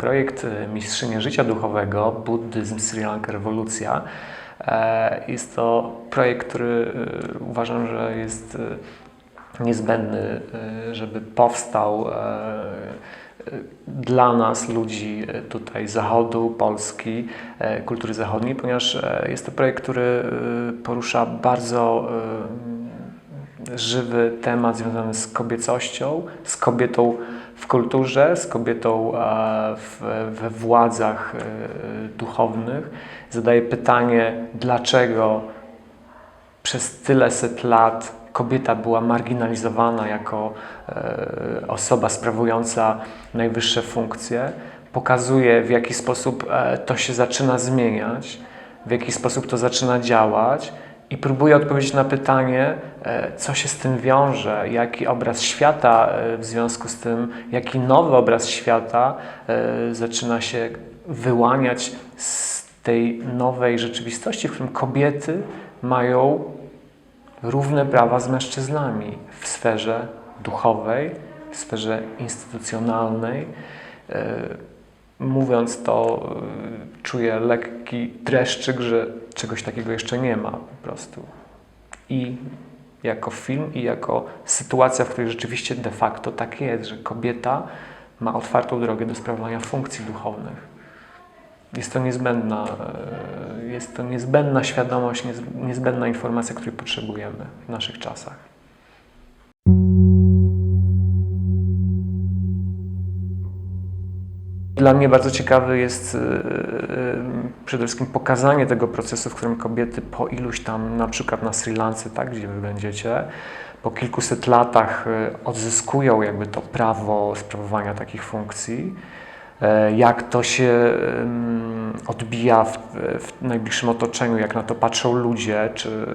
Projekt e, Mistrzynie Życia Duchowego, Buddyzm Sri Lanka Rewolucja. E, Jest to projekt, który e, uważam, że jest niezbędny, żeby powstał dla nas, ludzi tutaj zachodu, Polski, kultury zachodniej, ponieważ jest to projekt, który porusza bardzo żywy temat związany z kobiecością, z kobietą w kulturze, z kobietą e, w, we władzach e, duchownych. Zadaje pytanie, dlaczego przez tyle set lat kobieta była marginalizowana jako e, osoba sprawująca najwyższe funkcje. Pokazuje, w jaki sposób to się zaczyna zmieniać, w jaki sposób to zaczyna działać i próbuje odpowiedzieć na pytanie, e, co się z tym wiąże, jaki obraz świata e, w związku z tym, jaki nowy obraz świata e, zaczyna się wyłaniać z tej nowej rzeczywistości, w którym kobiety mają równe prawa z mężczyznami w sferze duchowej, w sferze instytucjonalnej. Mówiąc to, e, czuję lekki dreszczyk, że czegoś takiego jeszcze nie ma po prostu. I jako film, i jako sytuacja, w której rzeczywiście de facto tak jest, że kobieta ma otwartą drogę do sprawowania funkcji duchownych. Jest to niezbędna, e, jest to niezbędna świadomość, niez- niezbędna informacja, której potrzebujemy w naszych czasach. Dla mnie bardzo ciekawy jest e, e, przede wszystkim pokazanie tego procesu, w którym kobiety po iluś tam, na przykład na Sri Lance, tak, gdzie wy będziecie, po kilkuset latach e, odzyskują jakby to prawo sprawowania takich funkcji, jak to się odbija w, w najbliższym otoczeniu, jak na to patrzą ludzie, czy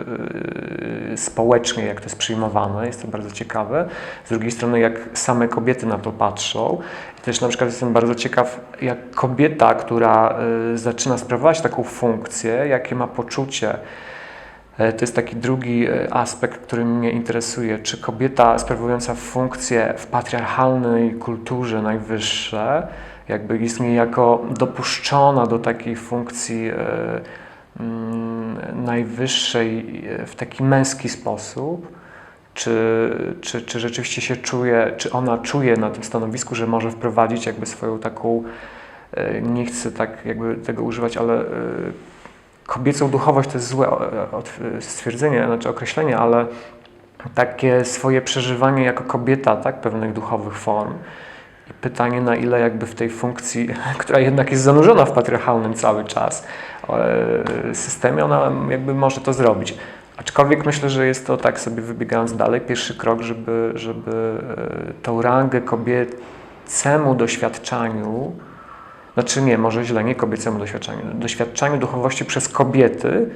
e, społecznie, jak to jest przyjmowane, jest to bardzo ciekawe. Z drugiej strony, jak same kobiety na to patrzą. Też na przykład jestem bardzo ciekaw, jak kobieta, która e, zaczyna sprawować taką funkcję, jakie ma poczucie, E, To jest taki drugi e, aspekt, który mnie interesuje. Czy kobieta sprawująca funkcję w patriarchalnej kulturze najwyższe, jakby jest niejako dopuszczona do takiej funkcji e, mm, najwyższej e, w taki męski sposób, czy, czy, czy rzeczywiście się czuje, czy ona czuje na tym stanowisku, że może wprowadzić jakby swoją taką, e, nie chcę tak jakby tego używać, ale kobiecą duchowość to jest złe stwierdzenie, znaczy określenie, ale takie swoje przeżywanie jako kobieta, tak, pewnych duchowych form. Pytanie, na ile jakby w tej funkcji, która jednak jest zanurzona w patriarchalnym cały czas e, systemie, ona jakby może to zrobić. Aczkolwiek myślę, że jest to tak sobie wybiegając dalej, pierwszy krok, żeby, żeby e, tą rangę kobiecemu doświadczaniu, znaczy nie, może źle, nie kobiecemu doświadczaniu, doświadczaniu duchowości przez kobiety,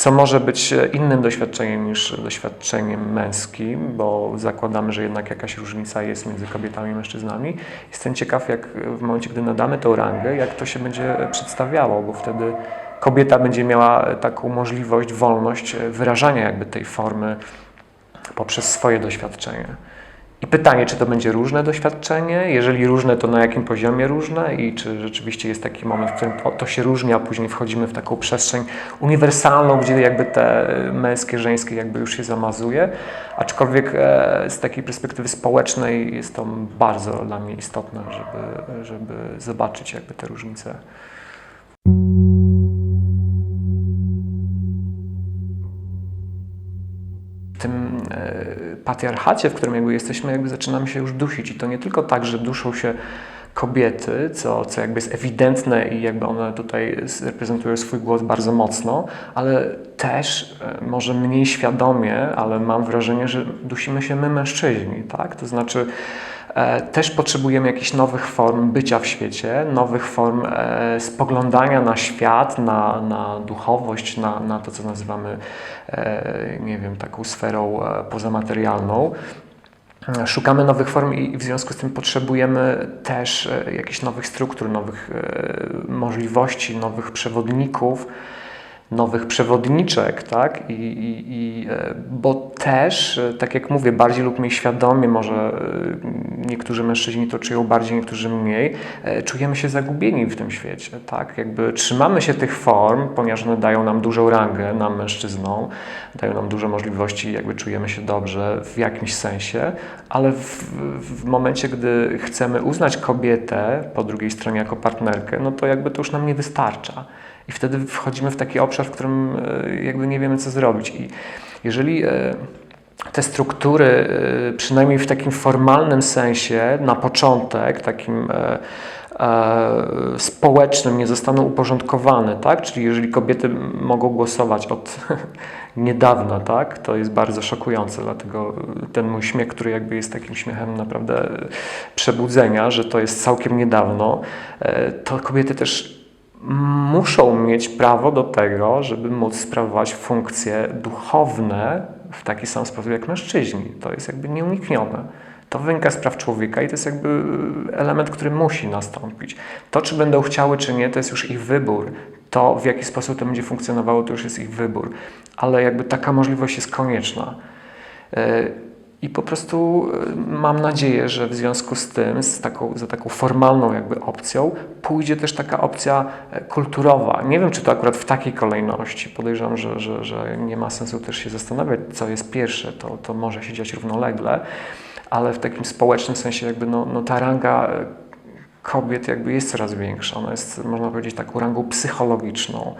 co może być e, innym doświadczeniem niż doświadczeniem męskim, bo zakładamy, że jednak jakaś różnica jest między kobietami i mężczyznami. Jestem ciekaw, jak w momencie, gdy nadamy tą rangę, jak to się będzie przedstawiało, bo wtedy kobieta będzie miała taką możliwość, wolność e, wyrażania jakby tej formy poprzez swoje doświadczenie. I pytanie, czy to będzie różne doświadczenie? Jeżeli różne, to na jakim poziomie różne? I czy rzeczywiście jest taki moment, w którym to, się różni, a później wchodzimy w taką przestrzeń uniwersalną, gdzie jakby te męskie, żeńskie jakby już się zamazuje. Aczkolwiek e, z takiej perspektywy społecznej jest to bardzo dla mnie istotne, żeby, żeby zobaczyć jakby te różnice. Patriarchacie, w którym jakby jesteśmy, jakby zaczynamy się już dusić. I to nie tylko tak, że duszą się kobiety, co, co jakby jest ewidentne i jakby one tutaj reprezentują swój głos bardzo mocno, ale też e, może mniej świadomie, ale mam wrażenie, że dusimy się my mężczyźni, tak? To znaczy też potrzebujemy jakichś nowych form bycia w świecie, nowych form e, spoglądania na świat, na, na duchowość, na, na to, co nazywamy, e, nie wiem, taką sferą e, pozamaterialną. E, Szukamy nowych form i w związku z tym potrzebujemy też e, jakichś nowych struktur, nowych e, możliwości, nowych przewodników. Nowych przewodniczek, tak? I, i, i, e, bo też, e, tak jak mówię, bardziej lub mniej świadomie, może e, niektórzy mężczyźni to czują bardziej, niektórzy mniej, czujemy się zagubieni w tym świecie, tak? Jakby trzymamy się tych form, ponieważ one dają nam dużą rangę, nam mężczyznom, dają nam dużo możliwości, jakby czujemy się dobrze w jakimś sensie, ale w, w momencie, gdy chcemy uznać kobietę po drugiej stronie jako partnerkę, no to jakby to już nam nie wystarcza. I wtedy wchodzimy w taki obszar, w którym e, jakby nie wiemy, co zrobić. I jeżeli e, te struktury, e, przynajmniej w takim formalnym sensie, na początek, takim społecznym, nie zostaną uporządkowane, tak? Czyli jeżeli kobiety mogą głosować od niedawna, tak? To jest bardzo szokujące, dlatego ten mój śmiech, który jakby jest takim śmiechem naprawdę przebudzenia, że to jest całkiem niedawno, to kobiety też muszą mieć prawo do tego, żeby móc sprawować funkcje duchowne w taki sam sposób jak mężczyźni. To jest jakby nieuniknione. To wynika z praw człowieka i to jest jakby element, który musi nastąpić. To, czy będą chciały, czy nie, to jest już ich wybór. To, w jaki sposób to będzie funkcjonowało, to już jest ich wybór. Ale jakby taka możliwość jest konieczna. I po prostu e, mam nadzieję, że w związku z tym, z taką, za taką formalną jakby opcją, pójdzie też taka opcja e, kulturowa. Nie wiem, czy to akurat w takiej kolejności. Podejrzewam, że, że, że nie ma sensu też się zastanawiać, co jest pierwsze. To, to może się dziać równolegle, ale w takim społecznym sensie jakby no, no ta ranga e, kobiet jakby jest coraz większa. Ona jest, można powiedzieć, taką rangą psychologiczną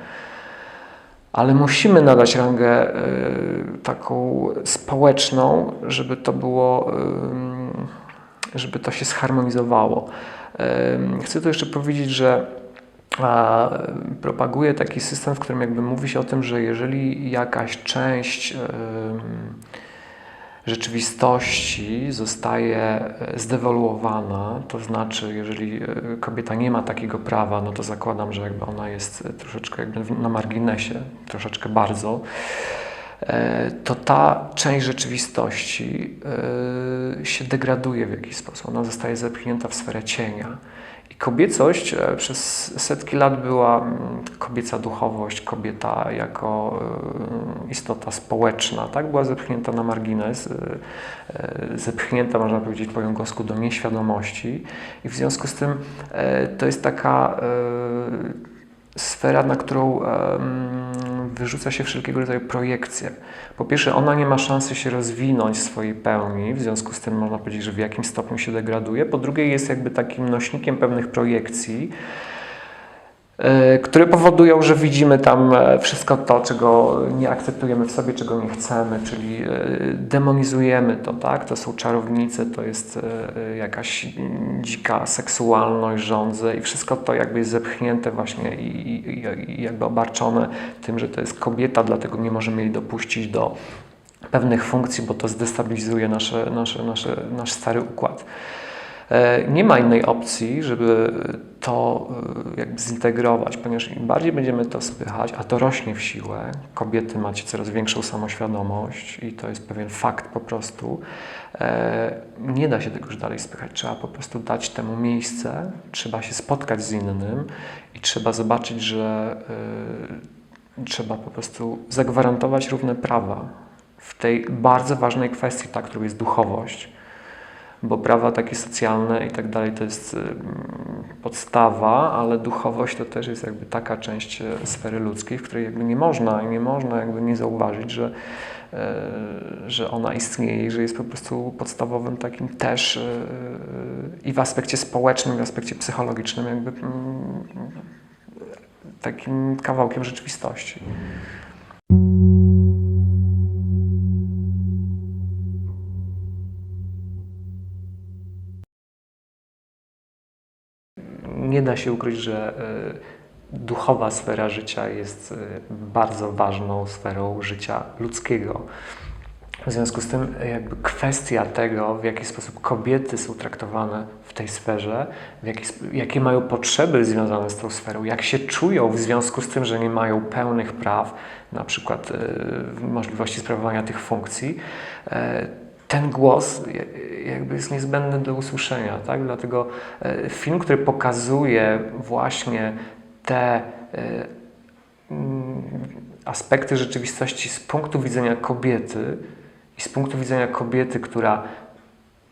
ale musimy nadać rangę y, taką społeczną, żeby to było, y, żeby to się zharmonizowało. Y, chcę tu jeszcze powiedzieć, że a, propaguję taki system, w którym jakby mówi się o tym, że jeżeli jakaś część rzeczywistości zostaje e, zdewoluowana, to znaczy, jeżeli e, kobieta nie ma takiego prawa, no to zakładam, że jakby ona jest e, troszeczkę jakby na marginesie, troszeczkę bardzo, to ta część rzeczywistości się degraduje w jakiś sposób. Ona zostaje zepchnięta w sferę cienia. Kobiecość e, przez setki lat była mm, kobieca duchowość, kobieta jako e, istota społeczna, tak? Była zepchnięta na margines, e, zepchnięta, można powiedzieć po jongosku, do nieświadomości i w związku z tym to jest taka sfera, na którą wyrzuca się wszelkiego rodzaju projekcje. Po pierwsze, ona nie ma szansy się rozwinąć w swojej pełni, w związku z tym można powiedzieć, że w jakimś stopniu się degraduje. Po drugie, jest jakby takim nośnikiem pewnych projekcji, które powodują, że widzimy tam e, wszystko to, czego nie akceptujemy w sobie, czego nie chcemy, czyli e, demonizujemy to, tak? To są czarownice, to jest jakaś dzika seksualność, żądze i wszystko to jakby jest zepchnięte właśnie i, i, i jakby obarczone tym, że to jest kobieta, dlatego nie możemy jej dopuścić do pewnych funkcji, bo to zdestabilizuje nasze, nasze, nasze, nasz stary układ. E, nie ma innej opcji, żeby to e, jakby zintegrować, ponieważ im bardziej będziemy to spychać, a to rośnie w siłę, kobiety macie coraz większą samoświadomość i to jest pewien fakt po prostu, e, nie da się tego już dalej spychać. Trzeba po prostu dać temu miejsce, trzeba się spotkać z innym i trzeba zobaczyć, że trzeba po prostu zagwarantować równe prawa w tej bardzo ważnej kwestii, tak, którą jest duchowość bo prawa takie socjalne i tak dalej to jest podstawa, ale duchowość to też jest jakby taka część e, sfery ludzkiej, w której jakby nie można, nie można jakby nie zauważyć, że, e, że ona istnieje i że jest po prostu podstawowym takim też e, i w aspekcie społecznym, i w aspekcie psychologicznym jakby takim kawałkiem rzeczywistości. Nie da się ukryć, że e, duchowa sfera życia jest e, bardzo ważną sferą życia ludzkiego. W związku z tym, jakby kwestia tego, w jaki sposób kobiety są traktowane w tej sferze, w jaki, jakie mają potrzeby związane z tą sferą, jak się czują w związku z tym, że nie mają pełnych praw, na przykład y, możliwości sprawowania tych funkcji, y, ten głos jakby jest niezbędny do usłyszenia, tak? Dlatego e, film, który pokazuje właśnie te e, mm, aspekty rzeczywistości z punktu widzenia kobiety i z punktu widzenia kobiety, która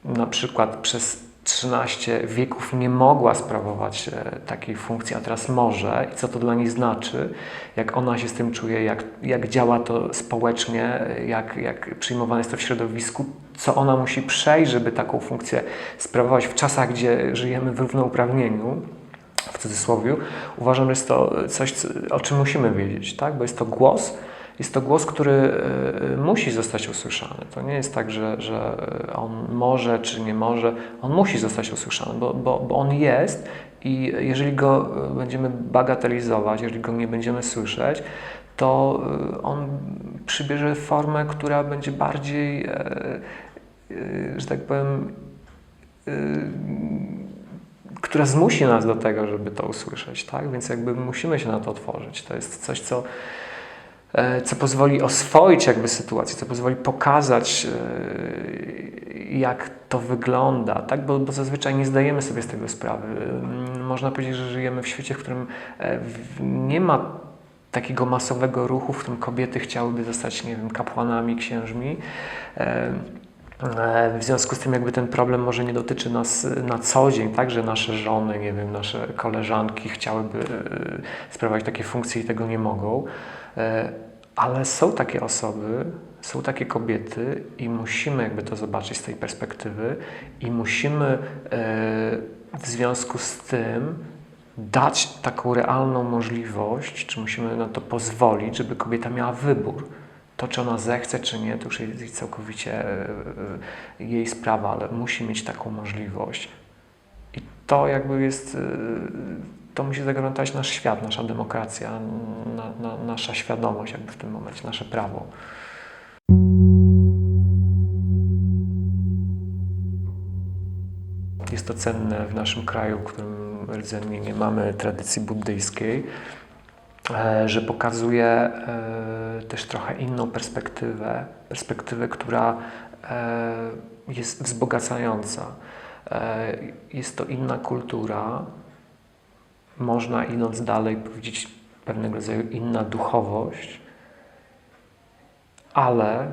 na przykład przez 13 wieków nie mogła sprawować e, takiej funkcji, a teraz może. I co to dla niej znaczy, jak ona się z tym czuje, jak, jak działa to społecznie, jak, jak przyjmowane jest to w środowisku, co ona musi przejść, żeby taką funkcję sprawować w czasach, gdzie żyjemy w równouprawnieniu, w cudzysłowie, uważam, że jest to coś, co- o czym musimy wiedzieć, tak? bo jest to głos, jest to głos, który e, musi zostać usłyszany. To nie jest tak, że, że on może czy nie może, on musi zostać usłyszany, bo, bo, bo on jest i jeżeli go e, będziemy bagatelizować, jeżeli go nie będziemy słyszeć, to e, on przybierze formę, która będzie bardziej, e, e, że tak powiem, e, która zmusi nas do tego, żeby to usłyszeć, tak? Więc jakby musimy się na to otworzyć. To jest coś, co, e, co pozwoli oswoić jakby sytuację, co pozwoli pokazać, e, jak to wygląda, tak? Bo, bo zazwyczaj nie zdajemy sobie z tego sprawy. Mm, Można powiedzieć, że żyjemy w świecie, w którym e, nie ma takiego masowego ruchu, w którym kobiety chciałyby zostać, nie wiem, kapłanami, księżmi. E, E, W związku z tym jakby ten problem może nie dotyczy nas na co dzień, tak, że nasze żony, nie wiem, nasze koleżanki chciałyby e, sprawować takie funkcje i tego nie mogą, E, ale są takie osoby, są takie kobiety i musimy jakby to zobaczyć z tej perspektywy i musimy e, w związku z tym dać taką realną możliwość, czy musimy na to pozwolić, żeby kobieta miała wybór. To, czy ona zechce, czy nie, to już jest całkowicie e, e, jej sprawa, ale musi mieć taką możliwość. I to jakby jest, e, to musi zagwarantować nasz świat, nasza demokracja, na, na, nasza świadomość jakby w tym momencie, nasze prawo. Jest to cenne w naszym kraju, w którym rdzennie nie mamy tradycji buddyjskiej, e, że pokazuje e, też trochę inną perspektywę, perspektywę, która e, jest wzbogacająca. Jest to inna kultura, można idąc dalej powiedzieć pewnego rodzaju inna duchowość, ale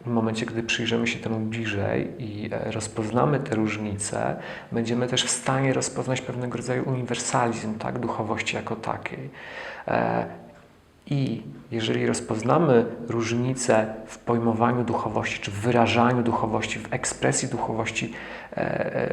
w momencie, gdy przyjrzymy się temu bliżej i e, rozpoznamy te różnice, będziemy też w stanie rozpoznać pewnego rodzaju uniwersalizm tak, duchowości jako takiej. E, I jeżeli rozpoznamy różnice w pojmowaniu duchowości, czy w wyrażaniu duchowości, w ekspresji duchowości e, e,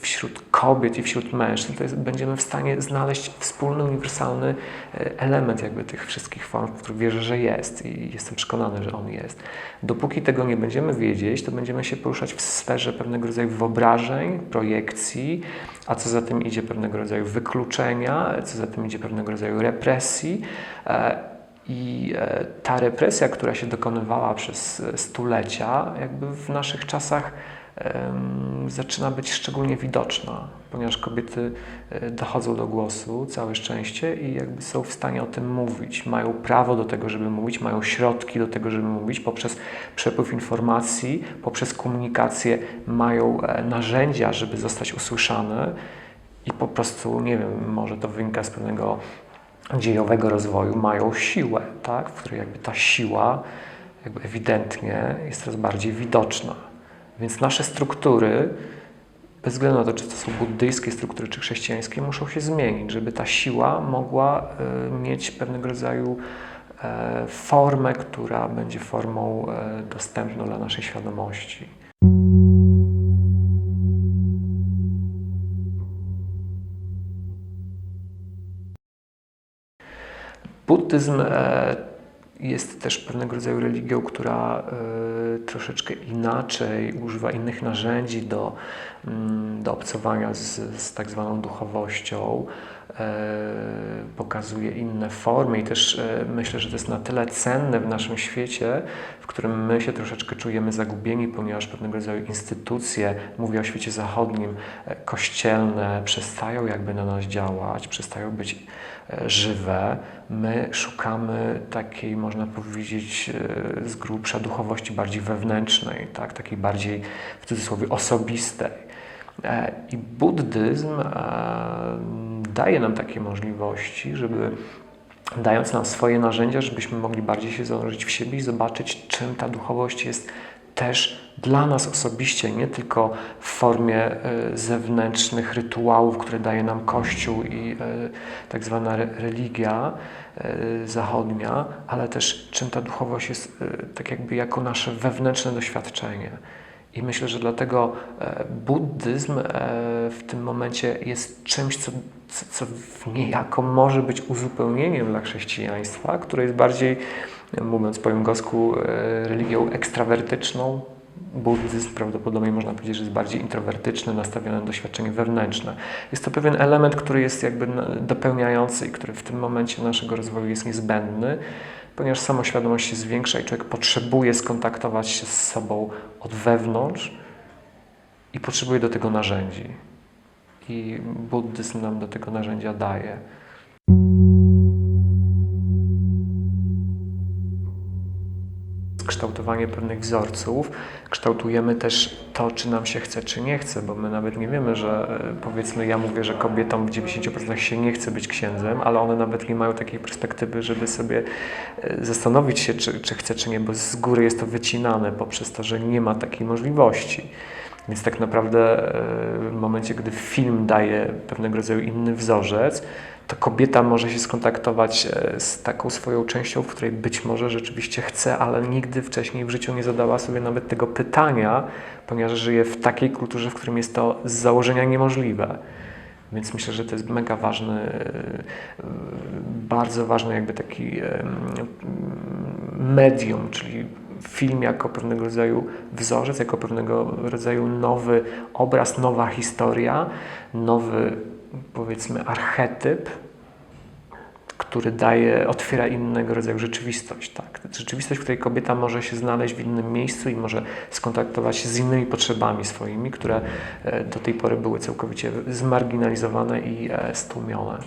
wśród kobiet i wśród mężczyzn, to jest, będziemy w stanie znaleźć wspólny, uniwersalny e, element jakby tych wszystkich form, w których wierzę, że jest i jestem przekonany, że on jest. Dopóki tego nie będziemy wiedzieć, to będziemy się poruszać w sferze pewnego rodzaju wyobrażeń, projekcji, a co za tym idzie pewnego rodzaju wykluczenia, co za tym idzie pewnego rodzaju represji. I e, ta represja, która się dokonywała przez e, stulecia, jakby w naszych czasach zaczyna być szczególnie widoczna, ponieważ kobiety e, dochodzą do głosu, całe szczęście, i jakby są w stanie o tym mówić. Mają prawo do tego, żeby mówić, mają środki do tego, żeby mówić, poprzez przepływ informacji, poprzez komunikację mają narzędzia, żeby zostać usłyszane i po prostu, nie wiem, może to wynika z pewnego dziejowego rozwoju, mają siłę, tak? w której jakby ta siła jakby ewidentnie jest coraz bardziej widoczna. Więc nasze struktury, bez względu na to, czy to są buddyjskie struktury, czy chrześcijańskie, muszą się zmienić, żeby ta siła mogła e, mieć pewnego rodzaju e, formę, która będzie formą e, dostępną dla naszej świadomości. Buddyzm e, jest też pewnego rodzaju religią, która e, troszeczkę inaczej używa innych narzędzi do, mm, do obcowania z, z tak zwaną duchowością. E, Pokazuje inne formy i też myślę, że to jest na tyle cenne w naszym świecie, w którym my się troszeczkę czujemy zagubieni, ponieważ pewnego rodzaju instytucje, mówię o świecie zachodnim, kościelne, przestają jakby na nas działać, przestają być żywe. My szukamy takiej, można powiedzieć, e, z grubsza duchowości bardziej wewnętrznej, tak? takiej bardziej w cudzysłowie osobistej. E, I buddyzm e, daje nam takie możliwości, żeby dając nam swoje narzędzia, żebyśmy mogli bardziej się zanurzyć w siebie i zobaczyć, czym ta duchowość jest też dla nas osobiście, nie tylko w formie e, zewnętrznych rytuałów, które daje nam Kościół i e, tak zwana re- religia e, zachodnia, ale też czym ta duchowość jest tak jakby jako nasze wewnętrzne doświadczenie. I myślę, że dlatego buddyzm w tym momencie jest czymś, co, co niejako może być uzupełnieniem dla chrześcijaństwa, które jest bardziej, mówiąc po jungosku, e, religią ekstrawertyczną. Buddyzm prawdopodobnie można powiedzieć, że jest bardziej introwertyczny, nastawiony na doświadczenie wewnętrzne. Jest to pewien element, który jest jakby dopełniający i który w tym momencie naszego rozwoju jest niezbędny, ponieważ samoświadomość się zwiększa i człowiek potrzebuje skontaktować się z sobą od wewnątrz i potrzebuje do tego narzędzi. I buddyzm nam do tego narzędzia daje. Kształtowanie pewnych wzorców, kształtujemy też to, czy nam się chce, czy nie chce, bo my nawet nie wiemy, że e, powiedzmy, ja mówię, że kobietom w 90% się nie chce być księdzem, ale one nawet nie mają takiej perspektywy, żeby sobie e, zastanowić się, czy, czy chce, czy nie, bo z góry jest to wycinane poprzez to, że nie ma takiej możliwości. Więc tak naprawdę e, w momencie, gdy film daje pewnego rodzaju inny wzorzec, to kobieta może się skontaktować e, z taką swoją częścią, w której być może rzeczywiście chce, ale nigdy wcześniej w życiu nie zadała sobie nawet tego pytania, ponieważ żyje w takiej kulturze, w którym jest to z założenia niemożliwe. Więc myślę, że to jest mega ważny, e, bardzo ważny jakby taki medium, czyli film jako pewnego rodzaju wzorzec, jako pewnego rodzaju nowy obraz, nowa historia, nowy powiedzmy archetyp, który daje, otwiera innego rodzaju rzeczywistość. Tak? Rzeczywistość, w której kobieta może się znaleźć w innym miejscu i może skontaktować się z innymi potrzebami swoimi, które e, do tej pory były całkowicie zmarginalizowane i e, stłumione.